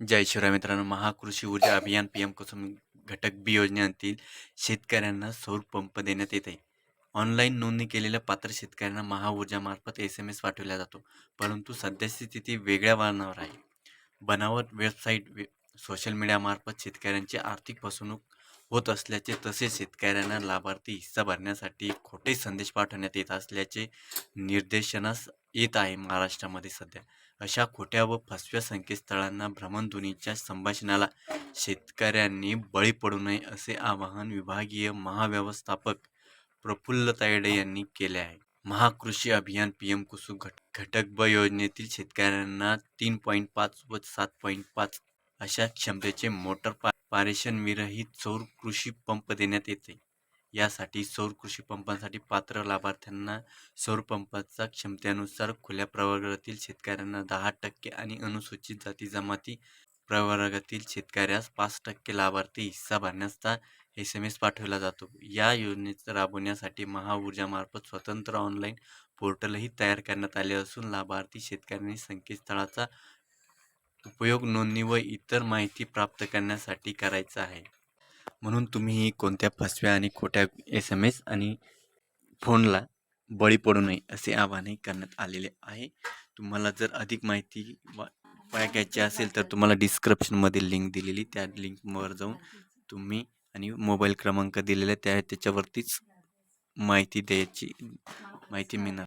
जय शिवराय मित्रांनो महाकृषी ऊर्जा अभियान पी एम कुसुम घटक बी योजनेतील शेतकऱ्यांना सौर पंप देण्यात येत आहे. ऑनलाईन नोंदणी केलेल्या पात्र शेतकऱ्यांना महाऊर्जामार्फत एस एम एस पाठवला जातो परंतु सध्याची स्थिती वेगळ्या वळणावर आहे. बनावट वेबसाईट वे सोशल मीडियामार्फत शेतकऱ्यांची आर्थिक फसवणूक होत असल्याचे तसेच शेतकऱ्यांना लाभार्थी हिस्सा भरण्यासाठी खोटे संदेश पाठवण्यात येत असल्याचे निर्देशनास येत आहे महाराष्ट्रामध्ये सध्या. अशा खोट्या व फसव्या संकेतस्थळांना भ्रमणध्वनीच्या संभाषणाला शेतकऱ्यांनी बळी पडू नये असे आवाहन विभागीय महाव्यवस्थापक प्रफुल्ल तायडे यांनी केले आहे. महाकृषी अभियान पी एम कुसुम घट घटक ब योजनेतील शेतकऱ्यांना तीन पॉईंट पाच व सात पॉईंट पाच अशा क्षमतेचे मोटर पा पारेषण विरहित सौर कृषी पंप देण्यात येते. यासाठी सौर कृषी पंपांसाठी पात्र लाभार्थ्यांना सौर पंपाचा क्षमतेनुसार खुल्या प्रवर्गातील शेतकऱ्यांना दहा टक्के आणि अनुसूचित जाती जमाती प्रवर्गातील शेतकऱ्यास पाच टक्के लाभार्थी हिस्सा भरण्याचा एस एम एस पाठवला जातो. या योजनेचं राबवण्यासाठी महाऊर्जामार्फत स्वतंत्र ऑनलाईन पोर्टलही तयार करण्यात आले असून लाभार्थी शेतकऱ्यांनी संकेतस्थळाचा उपयोग नोंदणी व इतर माहिती प्राप्त करण्यासाठी करायचा आहे. म्हणून तुम्ही कोणत्या फसव्या आणि खोट्या एस एम एस आणि फोनला बळी पडू नये असे आवाहनही करण्यात आलेले आहे. तुम्हाला जर अधिक माहिती वा घ्यायची असेल तर तुम्हाला डिस्क्रिप्शनमध्ये लिंक दिलेली त्या लिंकवर जाऊन तुम्ही आणि मोबाईल क्रमांक दिलेला त्या त्याच्यावरतीच माहिती द्यायची माहिती मिळणार.